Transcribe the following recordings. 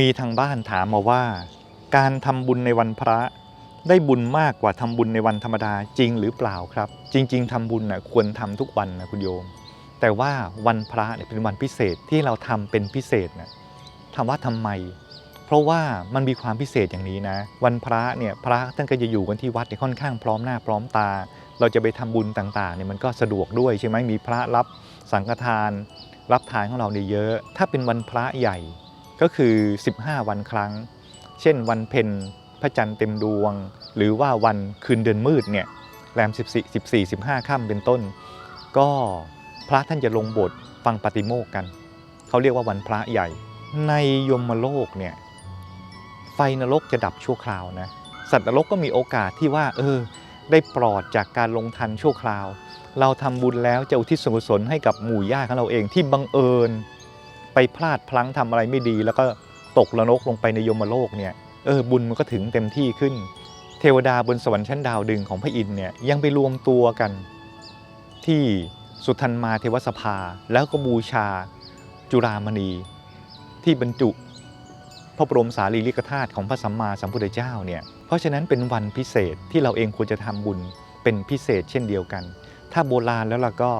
มีทางบ้านถามมาว่า การทำบุญในวันพระได้บุญมากกว่าทำบุญในวันธรรมดาจริงหรือเปล่าครับ จริง ๆทำบุญนะควรทำทุกวันนะคุณโยม แต่ว่าวันพระเนี่ยเป็นวันพิเศษที่เราทำเป็นพิเศษนะถามว่าทำไม เพราะว่ามันมีความพิเศษอย่างนี้นะ วันพระเนี่ยพระท่านก็จะอยู่กันที่วัดเนี่ยค่อนข้างพร้อมหน้าพร้อมตา เราจะไปทำบุญต่างๆเนี่ยมันก็สะดวกด้วยใช่ไหมมีพระรับสังฆทาน รับทานของเราเนี่ยเยอะ ถ้าเป็นวันพระใหญ่ ก็คือ 15 วันครั้ง เช่นวันเพ็ญพระจันทร์เต็มดวง หรือว่าวันคืนเดือนมืดเนี่ยแรม 14 14 15ค่ำเป็นต้น ก็พระท่านจะลงบสถ์ฟังปฏิโมกข์กัน เขาเรียกว่าวันพระใหญ่ ในยมโลกเนี่ยไฟนรกจะดับชั่วคราวนะสัตว์นรกก็มีโอกาสที่ว่า เออ ได้ปลอดจากการลงทันชั่วคราว เราทำบุญแล้วจะอุทิศส่วนกุศลให้กับหมู่ญาติของเราเองที่บังเอิญ ไปพลาดพลั้งทำอะไรไม่ดี แล้วก็ตกระนกลงไปในยมโลกเนี่ยเออบุญมันก็ถึงเต็มที่ขึ้น เทวดาบนสวรรค์ชั้นดาวดึงของพระอินทร์เนี่ยยังไปรวมตัวกัน ที่สุทันมาเทวสภาแล้วก็บูชาจุรามณี ที่บรรจุพระบรมสารีริกธาตุของพระสัมมาสัมพุทธเจ้าเนี่ยเพราะฉะนั้นเป็นวันพิเศษที่เราเองควรจะทำบุญเป็นพิเศษเช่นเดียวกัน ถ้าโบราณแล้วล่ะก็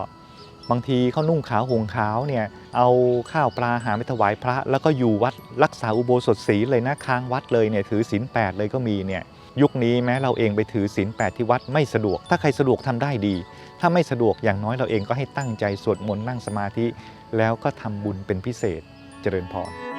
บางทีเขานุ่งขาวห่มขาวเนี่ยเอาข้าวปลาหาไปถวายพระ แล้วก็อยู่วัดรักษาอุโบสถศีลเลยนะค้างวัดเลยเนี่ยถือศีลแปดเลยก็มีเนี่ยยุคนี้แม้เราเองไปถือศีลแปดที่วัดไม่สะดวก ถ้าใครสะดวกทำได้ดี ถ้าไม่สะดวกอย่างน้อยเราเองก็ให้ตั้งใจสวดมนต์นั่งสมาธิ แล้วก็ทำบุญเป็นพิเศษเจริญพร